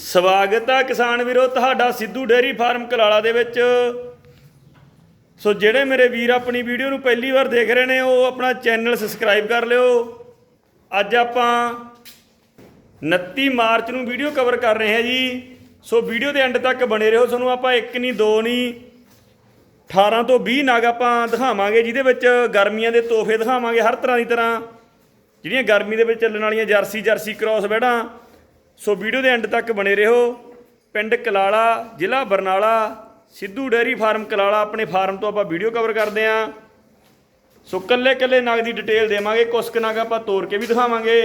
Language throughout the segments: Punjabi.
ਸਵਾਗਤ ਆ ਕਿਸਾਨ ਵੀਰੋ, ਤੁਹਾਡਾ ਸਿੱਧੂ ਡੇਅਰੀ ਫਾਰਮ ਕਲਾਲਾ ਦੇ ਵਿੱਚ। ਸੋ ਜਿਹੜੇ ਮੇਰੇ ਵੀਰ ਆਪਣੀ ਵੀਡੀਓ ਨੂੰ ਪਹਿਲੀ ਵਾਰ ਦੇਖ ਰਹੇ ਨੇ, ਉਹ ਆਪਣਾ ਚੈਨਲ ਸਬਸਕ੍ਰਾਈਬ ਕਰ ਲਿਓ। ਅੱਜ ਆਪਾਂ 29 ਮਾਰਚ ਨੂੰ ਵੀਡੀਓ ਕਵਰ ਕਰ ਰਹੇ ਹਾਂ ਜੀ। ਸੋ ਵੀਡੀਓ ਦੇ ਐਂਡ ਤੱਕ ਬਣੇ ਰਹੋ, ਤੁਹਾਨੂੰ ਆਪਾਂ ਇੱਕ ਨਹੀਂ ਦੋ ਨਹੀਂ 18 ਤੋਂ 20 ਨਾਗ ਆਪਾਂ ਦਿਖਾਵਾਂਗੇ, ਜਿਹਦੇ ਵਿੱਚ ਗਰਮੀਆਂ ਦੇ ਤੋਹਫੇ ਦਿਖਾਵਾਂਗੇ ਹਰ ਤਰ੍ਹਾਂ ਦੀ ਤਰ੍ਹਾਂ। ਜਿਹੜੀਆਂ ਗਰਮੀ ਦੇ ਵਿੱਚ ਚੱਲਣ ਵਾਲੀਆਂ ਜਰਸੀ ਜਰਸੀ ਕ੍ਰਾਸ ਬੈੜਾਂ ਸੋ ਵੀਡੀਓ ਦੇ ਐਂਡ ਤੱਕ ਬਣੇ ਰਹੋ। ਪਿੰਡ ਕਲਾਲਾ, ਜ਼ਿਲ੍ਹਾ ਬਰਨਾਲਾ, ਸਿੱਧੂ ਡੇਅਰੀ ਫਾਰਮ ਕਲਾਲਾ ਆਪਣੇ ਫਾਰਮ ਤੋਂ ਆਪਾਂ ਵੀਡੀਓ ਕਵਰ ਕਰਦੇ ਆਂ। ਸੋ ਕੱਲੇ ਕੱਲੇ ਨਗ ਦੀ ਡਿਟੇਲ ਦੇਵਾਂਗੇ ਕੁਸ਼ਕ ਨਗ ਆਪਾਂ ਤੋੜ ਕੇ ਵੀ ਦਿਖਾਵਾਂਗੇ।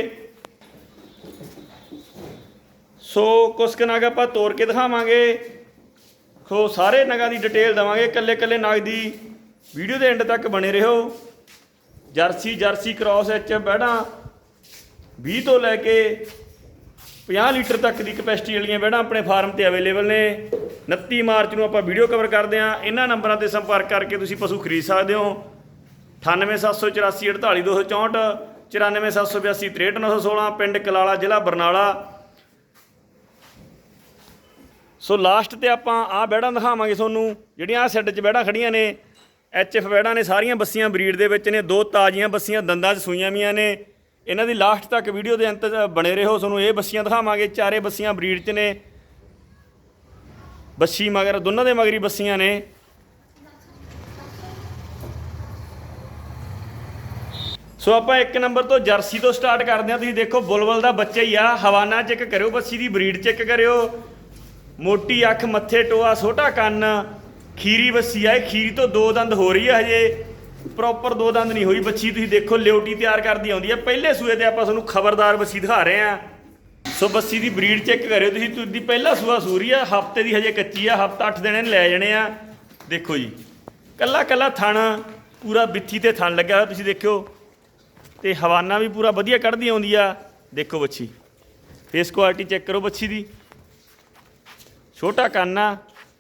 ਸੋ ਕੁਛ ਕੁ ਨਗ ਆਪਾਂ ਤੋੜ ਕੇ ਦਿਖਾਵਾਂਗੇ। ਸੋ ਸਾਰੇ ਨਗਾਂ ਦੀ ਡਿਟੇਲ ਦਵਾਂਗੇ, ਕੱਲੇ ਕੱਲੇ ਨਗ ਦੀ। ਵੀਡੀਓ ਦੇ ਐਂਡ ਤੱਕ ਬਣੇ ਰਹੋ। ਜਰਸੀ ਜਰਸੀ ਕ੍ਰਾਸ ਵਿੱਚ ਬੈੜਾਂ 20 ਤੋਂ ਲੈ ਕੇ 50 ਲੀਟਰ ਤੱਕ ਦੀ ਕਪੈਸਿਟੀ ਵਾਲੀਆਂ ਬੈੜਾਂ ਆਪਣੇ ਫਾਰਮ ਤੇ ਅਵੇਲੇਬਲ ਨੇ। 29 ਮਾਰਚ ਨੂੰ ਆਪਾਂ ਵੀਡੀਓ ਕਵਰ ਕਰਦੇ ਹਾਂ। ਇਹਨਾਂ ਨੰਬਰਾਂ ਤੇ ਸੰਪਰਕ ਕਰਕੇ ਤੁਸੀਂ ਪਸ਼ੂ ਖਰੀਦ ਸਕਦੇ ਹੋ। 9874848264 9472863916 ਪਿੰਡ ਕਲਾਲਾ, ਜ਼ਿਲ੍ਹਾ ਬਰਨਾਲਾ। ਸੋ ਲਾਸਟ ਤੇ ਆਪਾਂ ਆਹ ਬੈੜਾਂ ਦਿਖਾਵਾਂਗੇ ਤੁਹਾਨੂੰ। ਜਿਹੜੀਆਂ ਆਹ ਸੈੱਟ 'ਚ ਬੈੜਾਂ ਖੜੀਆਂ ਨੇ ਐਚਐਫ ਬੈੜਾਂ ਨੇ, ਸਾਰੀਆਂ ਬੱਸੀਆਂ ਬਰੀਡ ਦੇ ਵਿੱਚ ਨੇ, ਦੋ ਤਾਜ਼ੀਆਂ ਬੱਸੀਆਂ ਦੰਦਾਂ 'ਚ ਸੂਈਆਂ ਵੀਆਂ ਨੇ। ਇਹਨਾਂ ਦੀ ਲਾਸਟ ਤੱਕ ਵੀਡੀਓ ਦੇ ਅੰਤ 'ਚ ਬਣੇ ਰਹੋ, ਤੁਹਾਨੂੰ ਇਹ ਬੱਸੀਆਂ ਦਿਖਾਵਾਂਗੇ, ਚਾਰੇ ਬੱਸੀਆਂ ਬਰੀਡ 'ਚ ਨੇ। ਬੱਸੀ ਮਗਰ, ਦੋਨਾਂ ਦੇ ਮਗਰੀ ਬੱਸੀਆਂ ਨੇ। ਸੋ ਆਪਾਂ ਇੱਕ ਨੰਬਰ ਤੋਂ ਜਰਸੀ ਤੋਂ ਸਟਾਰਟ ਕਰਦੇ ਹਾਂ। ਤੁਸੀਂ ਦੇਖੋ, ਬੁਲਬੁਲ ਦਾ ਬੱਚਾ ਹੀ ਆ। ਹਵਾਨਾ ਚੈੱਕ ਕਰਿਓ, ਬੱਸੀ ਦੀ ਬਰੀਡ ਚੈੱਕ ਕਰਿਓ। ਮੋਟੀ ਅੱਖ, ਮੱਥੇ, ਟੋਆ, ਛੋਟਾ ਕੰਨ। ਖੀਰੀ ਬੱਸੀ ਆ, ਇਹ ਖੀਰੀ ਤੋਂ ਦੋ ਦੰਦ ਹੋ ਰਹੀ ਆ ਹਜੇ। ਪ੍ਰੋਪਰ ਦੋ ਦੰਦ ਨਹੀਂ ਹੋਈ, ਬੱਚੀ ਤੁਸੀਂ ਦੇਖੋ, ਲਿਓਟੀ ਤਿਆਰ ਕਰਦੀ ਆਉਂਦੀ ਆ। ਪਹਿਲੇ ਸੂਏ ਤੇ ਆਪਾਂ ਤੁਹਾਨੂੰ ਖਬਰਦਾਰ ਬੱਸੀ ਦਿਖਾ ਰਹੇ ਆ। ਸੋ ਬੱਸੀ ਦੀ ਬਰੀਡ ਚੈੱਕ ਕਰਿਓ ਤੁਸੀਂ ਤੁਸੀਂ ਪਹਿਲਾ ਸੂਆ ਸੂਰੀ ਆ, ਹਫ਼ਤੇ ਦੀ ਹਜੇ ਕੱਚੀ ਆ, ਹਫਤਾ 8 ਦਿਨ ਲੈ ਜਾਣੇ ਆ। ਦੇਖੋ ਜੀ, ਕੱਲਾ ਕੱਲਾ ਥਣ, ਪੂਰਾ ਬਿੱਥੀ ਤੇ ਥਣ ਲੱਗਿਆ ਹੋਇਆ, ਤੁਸੀਂ ਦੇਖਿਓ। ਤੇ ਹਵਾਨਾ ਵੀ ਪੂਰਾ ਵਧੀਆ ਕੱਢਦੀ ਆਉਂਦੀ ਆ। ਦੇਖੋ ਬੱਚੀ ਫੇਸ ਕੁਆਲਿਟੀ ਚੈੱਕ ਕਰੋ ਬੱਚੀ ਦੀ। ਛੋਟਾ ਕੰਨ ਆ।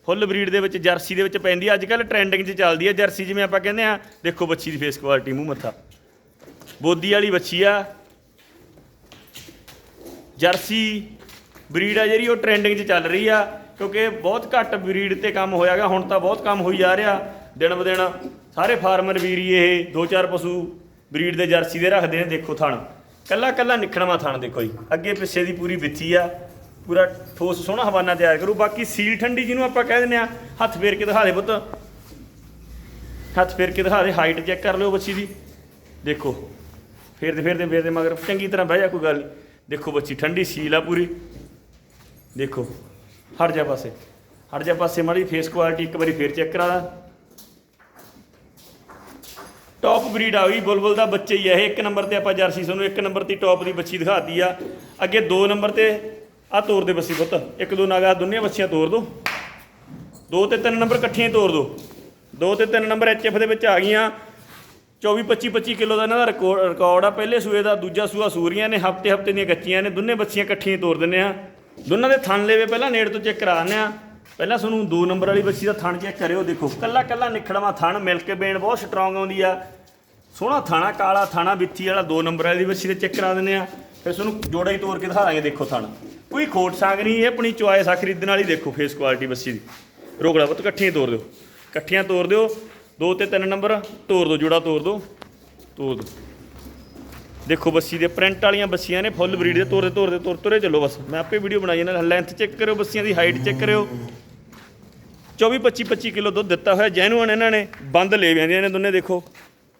ਫੁੱਲ ਬਰੀਡ ਦੇ ਵਿੱਚ ਜਰਸੀ ਦੇ ਵਿੱਚ ਪੈਂਦੀ ਅੱਜ ਕੱਲ ਟ੍ਰੈਂਡਿੰਗ 'ਚ ਚੱਲਦੀ ਆ। ਜਰਸੀ ਜਿਵੇਂ ਆਪਾਂ ਕਹਿੰਦੇ ਆ, ਦੇਖੋ ਬੱਚੀ ਦੀ ਫੇਸ ਕੁਆਲਿਟੀ ਮੂੰਹ ਮੱਥਾ। ਬੋਦੀ ਵਾਲੀ ਬੱਚੀ ਆ। ਜਰਸੀ ਬਰੀਡ ਆ ਜਿਹੜੀ, ਉਹ ਟ੍ਰੈਂਡਿੰਗ 'ਚ ਚੱਲ ਰਹੀ ਆ। ਕਿਉਂਕਿ ਬਹੁਤ ਘੱਟ ਬਰੀਡ ਤੇ ਕੰਮ ਹੋਇਆਗਾ ਹੁਣ ਤਾਂ ਬਹੁਤ ਕੰਮ ਹੋਈ ਜਾ ਰਿਹਾ। ਦਿਨ ਬ ਦਿਨ ਸਾਰੇ ਫਾਰਮਰ ਵੀਰੀ ਇਹ ਦੋ ਚਾਰ ਪਸ਼ੂ ਬਰੀਡ ਦੇ ਜਰਸੀ ਦੇ ਰੱਖਦੇ ਨੇ। ਦੇਖੋ ਥਣ। ਕੱਲਾ ਕੱਲਾ ਨਿਖਣਵਾ ਥਣ ਦੇਖੋ ਜੀ। ਅੱਗੇ ਪਿੱਛੇ ਦੀ ਪੂਰੀ ਵਿੱਥੀ ਆ। ਪੂਰਾ ਠੋਸ ਸੋਹਣਾ ਹਵਾਨਾ ਤਿਆਰ ਕਰੂ। ਬਾਕੀ ਸੀਲ ਠੰਡੀ ਜਿਹਨੂੰ ਆਪਾਂ ਕਹਿ ਦਿੰਦੇ ਆ ਹੱਥ ਫੇਰ ਕੇ ਦਿਖਾ ਦੇ ਪੁੱਤ। ਹੱਥ ਫੇਰ ਕੇ ਦਿਖਾ ਦੇ ਹਾਈਟ ਚੈੱਕ ਕਰ ਲਿਓ ਬੱਚੀ ਦੀ। ਦੇਖੋ, ਫੇਰਦੇ ਫੇਰਦੇ ਫੇਰਦੇ ਮਗਰ ਚੰਗੀ ਤਰ੍ਹਾਂ ਬਹਿ ਜਾ ਕੋਈ ਗੱਲ ਨੀ। ਦੇਖੋ ਬੱਚੀ, ਠੰਡੀ ਸੀਲ ਆ ਪੂਰੀ। ਦੇਖੋ, ਹਟ ਜਾ ਪਾਸੇ। ਹਟ ਜਾ ਪਾਸੇ ਮਾੜੀ ਫੇਸ ਕੁਆਲਿਟੀ ਇੱਕ ਵਾਰੀ ਫੇਰ ਚੈੱਕ ਕਰਾ ਲਾ ਟੌਪ ਬਰੀਡ ਆ ਗਈ ਬੁਲਬੁਲ ਦਾ ਬੱਚਾ ਹੀ ਹੈ ਇਹ। ਇੱਕ ਨੰਬਰ ਤੇ ਆਪਾਂ ਜਰਸੀ ਤੁਹਾਨੂੰ ਇੱਕ ਨੰਬਰ ਤੇ ਟੌਪ ਦੀ ਬੱਚੀ ਦਿਖਾਤੀ ਆ। ਅੱਗੇ ਦੋ ਨੰਬਰ ਤੇ ਆ ਤੋਰ ਦੇ ਬੱਸੀ ਪੁੱਤ। ਇੱਕ, ਦੋ ਨਾਗਾ ਦੁਨੀਆ ਬੱਸੀਆਂ ਤੋਰ ਦੋ। ਦੋ ਤੇ ਤਿੰਨ ਨੰਬਰ ਇਕੱਠੀਆਂ ਹੀ ਤੋਰ ਦੋ। ਦੋ ਤੇ ਤਿੰਨ ਨੰਬਰ ਐਚਐਫ ਦੇ ਵਿੱਚ ਆ ਗਈਆਂ। 24 25 25 ਕਿਲੋ ਦਾ ਇਹਨਾਂ ਦਾ ਰਿਕਾਰਡ ਰਿਕਾਰਡ ਆ। ਪਹਿਲੇ ਸੂਏ ਦਾ, ਦੂਜਾ ਸੂਆ ਸੂਰੀਆਂ ਨੇ, ਹਫ਼ਤੇ ਹਫ਼ਤੇ ਦੀਆਂ ਕੱਚੀਆਂ ਨੇ। ਦੋਨੇ ਬੱਚੀਆਂ ਇਕੱਠੀਆਂ ਹੀ ਤੋਰ ਦਿੰਨੇ ਆ ਦੋਨਾਂ ਦੇ ਥਣ ਲੈਵੇ ਪਹਿਲਾਂ ਨੇੜ ਤੋਂ ਚੈੱਕ ਕਰਾਉਂਦੇ ਆ ਪਹਿਲਾਂ ਤੁਹਾਨੂੰ ਦੋ ਨੰਬਰ ਵਾਲੀ ਬੱਚੀ ਦਾ ਥਣ ਚੈੱਕ ਕਰਿਓ ਦੇਖੋ। ਕੱਲਾ ਕੱਲਾ ਨਿਖੜਵਾ ਥਣ, ਮਿਲ ਕੇ ਬੇਨ ਬਹੁਤ ਸਟਰੋਂਗ ਆਉਂਦੀ ਆ। ਸੋਹਣਾ ਥਾਣਾ ਕਾਲਾ ਥਾਣਾ ਵਿੱਥੀ ਵਾਲਾ ਦੋ ਨੰਬਰ ਵਾਲੀ ਬੱਚੀ ਦੇ ਚੈੱਕ ਕਰਾ ਦਿੰਦੇ ਆ ਫਿਰ ਤੁਹਾਨੂੰ ਜੋੜਾ ਹੀ ਤੋੜ ਕੇ ਦਿਖਾ ਦਾਂਗੇ ਦੇਖੋ ਥਣ। ਕੋਈ ਖੋਟ ਸਾਗ ਨਹੀਂ, ਇਹ ਆਪਣੀ ਚੁਆਇਸ ਆ ਖਰੀਦਣ ਵਾਲੀ ਦੇਖੋ ਫੇਸ ਕੁਆਲਿਟੀ ਬੱਸੀ ਦੀ। ਰੋਗੜਾ ਪੁੱਤ, ਇਕੱਠੀਆਂ ਹੀ ਤੋੜ ਦਿਓ। ਇਕੱਠੀਆਂ ਤੋੜ ਦਿਓ, ਦੋ ਤੇ ਤਿੰਨ ਨੰਬਰ ਤੋੜ ਦਿਓ, ਜੋੜਾ ਤੋੜ ਦਿਓ ਤੋੜ ਦਿਓ। ਦੇਖੋ ਬੱਸੀ ਦੇ ਪ੍ਰਿੰਟ ਵਾਲੀਆਂ ਬੱਸੀਆਂ ਨੇ ਫੁੱਲ ਬਰੀਡ ਦੇ ਤੋਰਦੇ ਤੋਰਦੇ ਤੁਰ ਤੁਰੇ ਚੱਲੋ ਬਸ। ਮੈਂ ਆਪੇ ਵੀਡੀਓ ਬਣਾਈ ਜਾਂਦਾ ਲੈਂਥ ਚੈੱਕ ਕਰਿਓ ਬੱਸੀਆਂ ਦੀ ਹਾਈਟ ਚੈੱਕ ਕਰਿਓ। 24 25 25 ਕਿਲੋ ਦੁੱਧ ਦਿੱਤਾ ਹੋਇਆ ਜੈਨੂਅਨ ਇਹਨਾਂ ਨੇ, ਬੰਦ ਲੈ ਜਾਂਦੀਆਂ ਨੇ ਦੋਨੇ, ਦੇਖੋ।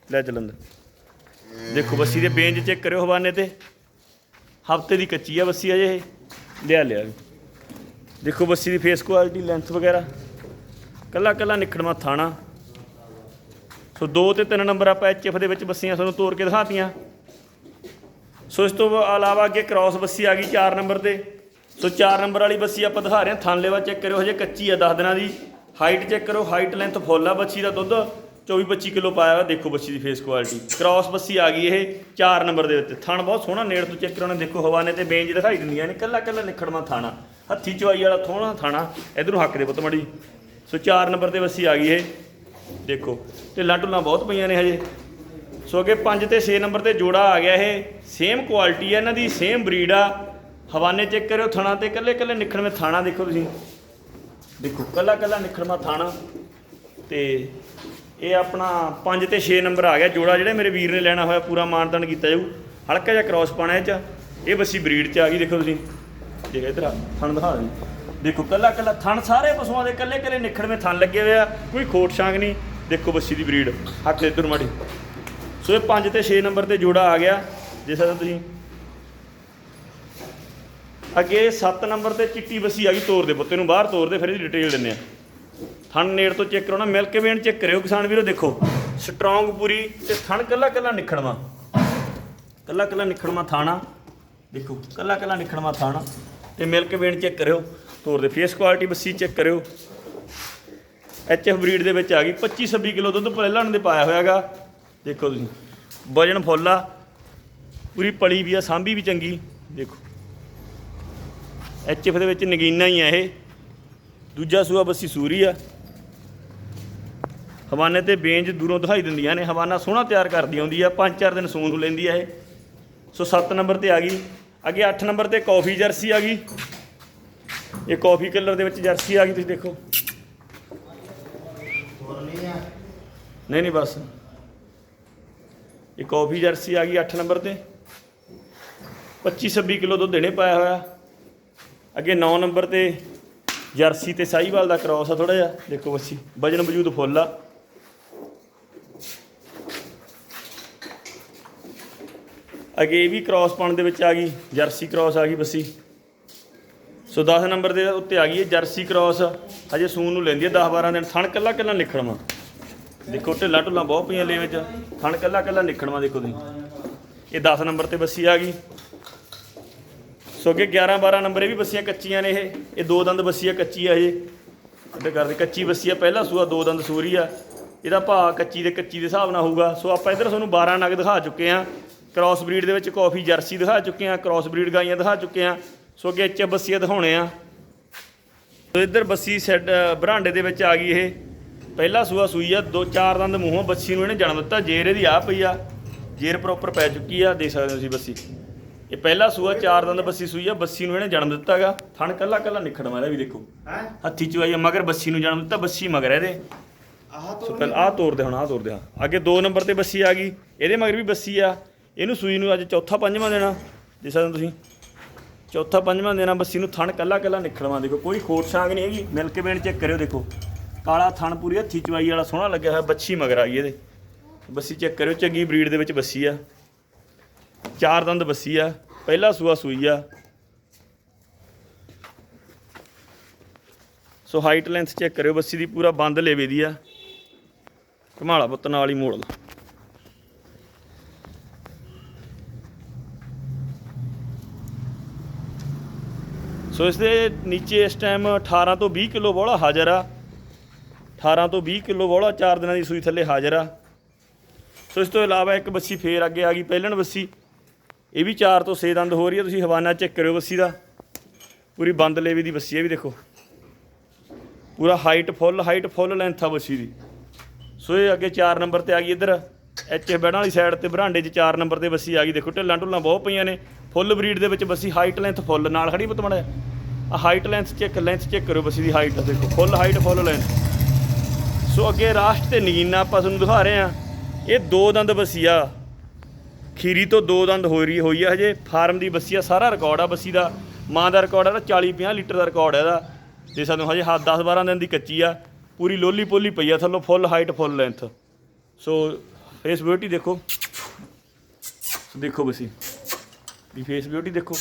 ਲੈ ਚੱਲਣ ਦੇਖੋ ਬੱਸੀ ਦੇ ਬੇਂਜ ਚੈੱਕ ਕਰਿਓ ਹਵਾਨੇ ਤੇ। ਹਫ਼ਤੇ ਦੀ ਕੱਚੀ ਆ ਬੱਸੀ ਅਜੇ ਇਹ। ਲਿਆ ਲਿਆ ਦੇਖੋ ਬੱਸੀ ਦੀ ਫੇਸ ਕੁਆਲਿਟੀ ਲੈਂਥ ਵਗੈਰਾ। ਕੱਲਾ ਕੱਲਾ ਨਿਕੜਵਾ ਥਾਣਾ। ਸੋ ਦੋ ਤੇ ਤਿੰਨ ਨੰਬਰ ਆਪਾਂ ਐਚਐਫ ਦੇ ਵਿੱਚ ਬੱਸੀਆਂ ਤੁਹਾਨੂੰ ਤੋੜ ਕੇ ਦਿਖਾਤੀਆਂ। ਸੋ ਇਸ ਤੋਂ ਇਲਾਵਾ ਅੱਗੇ ਕ੍ਰਾਸ ਬੱਸੀ ਆ ਗਈ 4 ਨੰਬਰ ਤੇ। ਸੋ 4 ਨੰਬਰ ਵਾਲੀ ਬੱਸੀ ਆਪਾਂ ਦਿਖਾ ਰਹੇ ਹਾਂ। ਥਣ ਲੈਵਾ ਚੈੱਕ ਕਰਿਓ, ਹਜੇ ਕੱਚੀ ਆ 10 ਦਿਨਾਂ ਦੀ। ਹਾਈਟ ਚੈੱਕ ਕਰੋ ਹਾਈਟ ਲੈਂਥ ਫੁੱਲ ਆ ਬੱਸੀ ਦਾ ਦੁੱਧ। 24 25 ਕਿਲੋ ਪਾਇਆ ਵਾ ਦੇਖੋ ਬੱਚੀ ਦੀ ਫੇਸ ਕੁਆਲਿਟੀ ਕ੍ਰਾਸ ਬੱਸੀ ਆ ਗਈ ਇਹ 4 ਨੰਬਰ ਦੇ ਉੱਤੇ। ਥਣ ਬਹੁਤ ਸੋਹਣਾ ਨੇੜ ਤੋਂ ਚੈੱਕ ਕਰਾਉਣਾ, ਦੇਖੋ ਹਵਾਨੇ ਤੇ ਬੇਂਜ ਦਿਖਾਈ ਦਿੰਦੀਆਂ ਨੇ ਕੱਲਾ ਕੱਲਾ ਨਿਖੜਵਾ ਥਾਣਾ। ਹੱਥੀ ਚੁਆਈ ਵਾਲਾ ਥੋੜਾ ਥਾਣਾ, ਇਧਰੋਂ ਹੱਕ ਦੇ ਪੁੱਤ ਮੜੀ ਸੋ 4 ਨੰਬਰ ਤੇ ਬੱਸੀ ਆ ਗਈ ਇਹ, ਦੇਖੋ। ਢਿੱਲਾਂ ਢੁੱਲਾਂ ਬਹੁਤ ਪਈਆਂ ਨੇ ਹਜੇ। ਸੋ ਅੱਗੇ 5 ਤੇ 6 ਨੰਬਰ ਤੇ ਜੋੜਾ ਆ ਗਿਆ ਇਹ ਸੇਮ ਕੁਆਲਿਟੀ ਹੈ ਇਹਨਾਂ ਦੀ ਸੇਮ ਬਰੀਡ ਆ। ਹਵਾਨੇ ਚੈੱਕ ਕਰਿਓ ਥਣਾ ਤੇ ਕੱਲੇ ਕੱਲੇ ਨਿਖੜਵੇਂ ਥਾਣਾ ਦੇਖੋ ਤੁਸੀਂ। ਦੇਖੋ ਕੱਲਾ ਕੱਲਾ ਨਿਖੜਵਾ ਥਾਣਾ। ਤੇ ਇਹ ਆਪਣਾ 5 ਤੇ 6 ਨੰਬਰ ਆ ਗਿਆ। ਜੋੜਾ ਜਿਹੜਾ ਮੇਰੇ ਵੀਰ ਨੇ ਲੈਣਾ ਹੋਇਆ, ਪੂਰਾ ਮਾਨਤਨ ਕੀਤਾ ਜਾਊ। ਹਲਕਾ ਜਿਹਾ ਕ੍ਰਾਸ ਪਾਣਾ ਇਹ ਚ। ਇਹ ਬੱਸੀ ਬਰੀਡ ਚ ਆ ਗਈ, ਦੇਖੋ ਤੁਸੀਂ। ਦੇਖ ਇਧਰ ਆ, ਥਣ ਦਿਖਾ ਦੇ ਦੇਖੋ, ਕੱਲਾ ਕੱਲਾ ਥਣ, ਸਾਰੇ ਪਸ਼ੂਆਂ ਦੇ ਕੱਲੇ ਕੱਲੇ ਨਿਖੜਵੇਂ ਥਣ ਲੱਗੇ ਹੋਏ ਆ। ਕੋਈ ਖੋਟ ਛਾਂਗ ਨਹੀਂ। ਦੇਖੋ ਬੱਸੀ ਦੀ ਬਰੀਡ ਹੱਥ ਇਧਰ ਮਾੜੀ। ਸੋ ਇਹ 5 ਤੇ 6 ਨੰਬਰ ਤੇ ਜੋੜਾ ਆ ਗਿਆ। ਜਿਸ ਤਰ੍ਹਾਂ ਤੁਸੀਂ। ਅੱਗੇ 7 ਨੰਬਰ ਤੇ ਚਿੱਟੀ ਬੱਸੀ ਆ ਗਈ, ਤੋਰ ਦੇ ਪੁੱਤੇ। ਨੂੰ ਬਾਹਰ ਤੋਰ ਦੇ, ਫਿਰ ਇਹਦੀ ਡਿਟੇਲ ਦਿੰਨੇ ਆ। ਥਣ ਨੇੜ ਤੋਂ ਚੈੱਕ ਕਰਾਉਣਾ ਮਿਲਕ ਕੇ ਵੇਣ ਚੈੱਕ ਕਰਿਓ ਕਿਸਾਨ ਵੀਰੋ, ਦੇਖੋ। ਸਟਰੋਂਗ ਪੂਰੀ ਤੇ ਥਣ ਕੱਲਾ ਕੱਲਾ ਨਿਖੜਵਾ। ਕੱਲਾ ਕੱਲਾ ਨਿਖੜਵਾ ਥਾਣਾ। ਦੇਖੋ, ਕੱਲਾ ਕੱਲਾ ਨਿਖੜਵਾ ਥਾਣਾ। ਤੇ ਮਿਲਕ ਵੇਣ ਚੈੱਕ ਕਰਿਓ। ਤੋਰ ਦੇ ਫੇਸ ਕੁਆਲਿਟੀ ਬੱਸੀ ਚੈੱਕ ਕਰਿਓ। ਐਚ ਐਫ ਬਰੀਡ ਦੇ ਵਿੱਚ ਆ ਗਈ 25 26 ਕਿਲੋ ਦੁੱਧ ਪਹਿਲਾਂ ਨੇ ਪਾਇਆ ਹੋਇਆਗਾ। ਦੇਖੋ ਤੁਸੀਂ, ਵਜਨ ਫੁੱਲ ਆ। ਪੂਰੀ ਪਲੀ ਵੀ ਆ, ਸਾਂਭੀ ਵੀ ਚੰਗੀ। ਦੇਖੋ। ਐਚ ਐਫ ਦੇ ਵਿੱਚ ਨਗੀਨਾ ਹੀ ਆ ਇਹ। ਦੂਜਾ ਸੂਆ ਬੱਸੀ ਸੂਰੀ ਆ। ਹਵਾਨੇ ਤੇ ਬੇਂਜ ਦੂਰੋਂ ਦਿਖਾਈ ਦਿੰਦੀਆਂ ਨੇ, ਹਵਾਨਾ ਸੋਹਣਾ ਤਿਆਰ ਕਰਦੀ ਆਉਂਦੀ ਆ, ਪੰਜ ਚਾਰ ਦਿਨ ਸੂਣ ਨੂੰ ਲੈਂਦੀ ਆ ਇਹ। ਸੋ 7 ਨੰਬਰ ਤੇ ਆ ਗਈ, ਅੱਗੇ 8 ਨੰਬਰ ਤੇ ਕਾਫੀ ਜਰਸੀ ਆ ਗਈ। ਇਹ ਕਾਫੀ ਕਲਰ ਦੇ ਵਿੱਚ ਜਰਸੀ ਆ ਗਈ, ਤੁਸੀਂ ਦੇਖੋ। ਨਹੀਂ ਨਹੀਂ, ਬਸ। ਇਹ ਕਾਫੀ ਜਰਸੀ ਆ ਗਈ 8 ਨੰਬਰ ਤੇ। 25 26 ਕਿਲੋ ਦੁੱਧ ਦੇਣੇ ਪਾਇਆ ਹੋਇਆ। ਅੱਗੇ 9 ਨੰਬਰ ਤੇ ਜਰਸੀ ਤੇ ਸਾਹੀਵਾਲ ਦਾ ਕ੍ਰਾਸ ਆ ਥੋੜਾ ਜਿਹਾ। ਦੇਖੋ ਬੱਸੀ, ਵਜਨ ਵਜੂਦ ਫੁੱਲ ਆ। ਅੱਗੇ ਇਹ ਵੀ ਕ੍ਰਾਸ ਪਾਉਣ ਦੇ ਵਿੱਚ ਆ ਗਈ, ਜਰਸੀ ਕ੍ਰਾਸ ਆ ਗਈ ਬੱਸੀ। ਸੋ 10 ਨੰਬਰ ਦੇ ਉੱਤੇ ਆ ਗਈ ਇਹ ਜਰਸੀ ਕ੍ਰਾਸ ਹਜੇ ਸੂਨ ਨੂੰ ਲੈਂਦੀ ਹੈ 10 12 ਦਿਨ। ਥਣ ਕੱਲਾ ਕੱਲਾ ਨਿਖੜਵਾ। ਦੇਖੋ, ਢਿੱਲਾ ਢੁੱਲਾ ਬਹੁਤ ਪਈਆਂ ਲੈ ਵਿੱਚ। ਥਣ ਕੱਲਾ ਕੱਲਾ ਨਿਖੜਵਾ ਦੇਖੋ ਤੁਸੀਂ। ਇਹ 10 ਨੰਬਰ ਤੇ ਬੱਸੀ ਆ ਗਈ। ਸੋ ਅੱਗੇ 11 12 ਨੰਬਰ ਇਹ ਵੀ ਬੱਸੀਆਂ ਕੱਚੀਆਂ ਨੇ ਇਹ। ਇਹ ਦੋ ਦੰਦ ਬੱਸੀ ਆ ਕੱਚੀ ਆ ਇਹ। ਅੱਡੇ ਕਰਦੇ ਕੱਚੀ ਬੱਸੀ ਆ, ਪਹਿਲਾ ਸੂਆ ਦੋ ਦੰਦ ਸੂਰੀ ਆ। ਇਹਦਾ ਭਾਅ ਕੱਚੀ ਦੇ ਕੱਚੀ ਦੇ ਹਿਸਾਬ ਨਾਲ ਹੋਊਗਾ। ਸੋ ਆਪਾਂ ਇੱਧਰ ਤੁਹਾਨੂੰ 12 ਨਗ ਦਿਖਾ ਚੁੱਕੇ ਆ ਕ੍ਰਾਸ ਬਰੀਡ ਦੇ ਵਿੱਚ ਕਾਫੀ ਜਰਸੀ ਦਿਖਾ ਚੁੱਕੇ ਆ ਕ੍ਰਾਸ ਬਰੀਡ ਗਾਈਆਂ ਦਿਖਾ ਚੁੱਕੇ ਆ ਸੋ ਅੱਗੇ ਐਚ ਬੱਸੀਆਂ ਦਿਖਾਉਣੇ ਆ ਸੋ ਇੱਧਰ ਬੱਸੀ ਸੈੱਟ ਬਰਾਂਡੇ ਦੇ ਵਿੱਚ ਆ ਗਈ ਇਹ। ਪਹਿਲਾ ਸੂਆ ਸੂਈ ਆ ਦੋ ਚਾਰ ਦੰਦ ਮੂੰਹੋਂ ਬੱਸੀ ਨੂੰ ਇਹਨੇ ਜਨਮ ਦਿੱਤਾ। ਜੇਰ ਇਹਦੀ ਆ ਪਈ ਆ ਜੇਰ ਪ੍ਰੋਪਰ ਪੈ ਚੁੱਕੀ ਆ ਦੇਖ ਸਕਦੇ ਹੋ ਤੁਸੀਂ ਬੱਸੀ। ਇਹ ਪਹਿਲਾ ਸੂਆ ਚਾਰ ਦੰਦ ਬੱਸੀ ਸੂਈ ਆ ਬੱਸੀ ਨੂੰ ਇਹਨੇ ਜਨਮ ਦਿੱਤਾਗਾ ਥਣ ਕੱਲਾ ਕੱਲਾ ਨਿਖੜ ਮਾਰਿਆ ਵੀ ਦੇਖੋ। ਹੈ? ਹੱਥੀ ਚ ਆਈ ਆ, ਮਗਰ ਬੱਸੀ ਨੂੰ ਜਨਮ ਦਿੱਤਾ ਬੱਸੀ ਮਗਰ ਹੈ ਇਹਦੇ। ਆਹ ਸੋ ਤੋਂ ਪਹਿਲ ਆਹ ਤੋਰਦੇ ਹੁਣ ਆਹ ਤੋਰਦੇ ਆ ਅੱਗੇ 2 ਨੰਬਰ ਤੇ ਬੱਸੀ ਆ ਗਈ। ਇਹਦੇ ਮਗਰ ਵੀ ਬੱਸੀ ਆ। ਇਹਨੂੰ ਸੂਈ ਨੂੰ ਅੱਜ ਚੌਥਾ ਪੰਜਵਾਂ ਦੇਣਾ। ਜਿਸ ਤਰ੍ਹਾਂ ਤੁਸੀਂ। ਚੌਥਾ ਪੰਜਵਾਂ ਦੇਣਾ, ਬੱਸੀ ਨੂੰ ਥਣ ਕੱਲਾ ਕੱਲਾ ਨਿਖੜਵਾ ਦੇਖੋ, ਕੋਈ ਖੋਟ ਛਾਂਗ ਨਹੀਂ ਹੈਗੀ। ਮਿਲ ਕੇ ਵੇਣ ਚੈੱਕ ਕਰਿਓ, ਦੇਖੋ। ਕਾਲਾ ਥਣ ਪੂਰੀ ਹੱਥੀ ਚਵਾਈ ਵਾਲਾ ਸੋਹਣਾ ਲੱਗਿਆ ਹੋਇਆ ਬੱਚੀ ਮਗਰ ਆਈ ਇਹਦੇ। ਬੱਸੀ ਚੈੱਕ ਕਰਿਓ, ਚੰਗੀ ਬਰੀਡ ਦੇ ਵਿੱਚ ਬੱਸੀ ਆ। ਚਾਰ ਦੰਦ ਬੱਸੀ ਆ। ਪਹਿਲਾ ਸੂਆ ਸੂਈ ਆ। ਸੋ ਹਾਈਟ ਲੈਂਥ ਚੈੱਕ ਕਰਿਓ, ਬੱਸੀ ਦੀ ਪੂਰਾ ਬੰਦ ਲੇਵੇ ਦੀ ਆ। ਕਮਾਲਾ ਪੁੱਤ ਨਾਲ ਹੀ ਮੋੜ ਲਾ। ਸੋ ਇਸ ਦੇ ਨੀਚੇ ਇਸ ਟਾਈਮ 18 ਤੋਂ 20 ਕਿਲੋ ਬੋਲਾ ਹਾਜ਼ਰ ਆ। 18 ਤੋਂ 20 ਕਿਲੋ ਬੋਲਾ 4 ਦਿਨਾਂ ਦੀ ਸੂਈ ਥੱਲੇ ਹਾਜ਼ਰ ਆ। ਸੋ ਇਸ ਤੋਂ ਇਲਾਵਾ ਇੱਕ ਬੱਸੀ ਫੇਰ ਅੱਗੇ ਆ ਗਈ ਪਹਿਲਣ ਬੱਸੀ ਇਹ ਵੀ 4 ਤੋਂ 6 ਦੰਦ ਹੋ ਰਹੀ ਹੈ ਤੁਸੀਂ ਹਵਾਨਾ ਚੈੱਕ ਕਰਿਓ ਬੱਸੀ ਦਾ। ਪੂਰੀ ਬੰਦ ਲੇਵੇ ਦੀ ਬੱਸੀ ਹੈ ਵੀ ਦੇਖੋ। ਪੂਰਾ height full height full length ਆ ਬੱਸੀ ਦੀ। ਸੋ ਇਹ ਅੱਗੇ 4 ਨੰਬਰ ਤੇ ਆ ਗਈ ਇੱਧਰ। ਐਚ ਬੈੜਾਂ ਵਾਲੀ ਸਾਈਡ ਤੇ ਬਰਾਂਡੇ 'ਚ 4 ਨੰਬਰ ਤੇ ਬੱਸੀ ਆ ਗਈ। ਦੇਖੋ ਢਿੱਲਾਂ ਢੁੱਲਾਂ ਬਹੁਤ ਪਈਆਂ ਨੇ। ਫੁੱਲ ਬਰੀਡ ਦੇ ਵਿੱਚ ਬੱਸੀ ਹਾਈਟ ਲੈਂਥ ਫੁੱਲ ਨਾਲ, ਖੜੀ ਬਤ ਮੜਾ ਆ height length check length check ਕਰੋ ਬੱਸੀ ਦੀ ਹਾਈਟ ਦੇਖੋ ਫੁੱਲ ਹਾਈਟ ਫੁੱਲ ਲੈਂਥ ਸੋ ਅੱਗੇ ਰਾਸ਼ਟ ਤੇ ਨਗੀਨਾ ਆਪਾਂ ਤੁਹਾਨੂੰ ਦਿਖਾ ਰਹੇ ਆ ਇਹ ਦੋ ਦੰਦ ਬੱਸੀ ਆ। ਖੀਰੀ ਤੋਂ ਦੋ ਦੰਦ ਹੋ ਰਹੀ, ਹੋਈ ਆ ਹਜੇ। ਫਾਰਮ ਦੀ ਬੱਸੀ ਆ, ਸਾਰਾ ਰਿਕਾਰਡ ਆ ਬੱਸੀ ਦਾ। ਮਾਂ ਦਾ ਰਿਕਾਰਡ ਆ 40 50 ਲੀਟਰ ਦਾ ਰਿਕਾਰਡ ਆ ਇਹਦਾ। ਜੇ ਸਾਨੂੰ ਹਜੇ ਹੱਥ 10 12 ਦਿਨ ਦੀ ਕੱਚੀ ਆ। ਪੂਰੀ ਲੋਲੀ ਪੋਲੀ ਪਈ ਆ, ਥੱਲੋਂ full height full length so face beauty ਦੇਖੋ। ਦੇਖੋ ਬੱਸੀ। ਵੀ ਫੇਸ ਬਿਊਟੀ ਦੇਖੋ।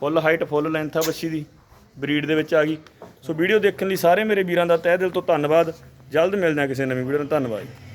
ਫੁੱਲ ਹਾਈਟ ਫੁੱਲ ਲੈਂਥ ਆ ਬੱਸੀ ਦੀ। ਬਰੀਡ ਦੇ ਵਿੱਚ ਆ ਗਈ। ਸੋ ਵੀਡੀਓ ਦੇਖਣ ਲਈ ਸਾਰੇ ਮੇਰੇ ਵੀਰਾਂ ਦਾ ਤਹਿ ਦਿਲ ਤੋਂ ਧੰਨਵਾਦ। ਜਲਦ ਮਿਲਦੇ ਹਾਂ ਕਿਸੇ ਨਵੀਂ ਵੀਡੀਓ ਨਾਲ। ਧੰਨਵਾਦ ਜੀ।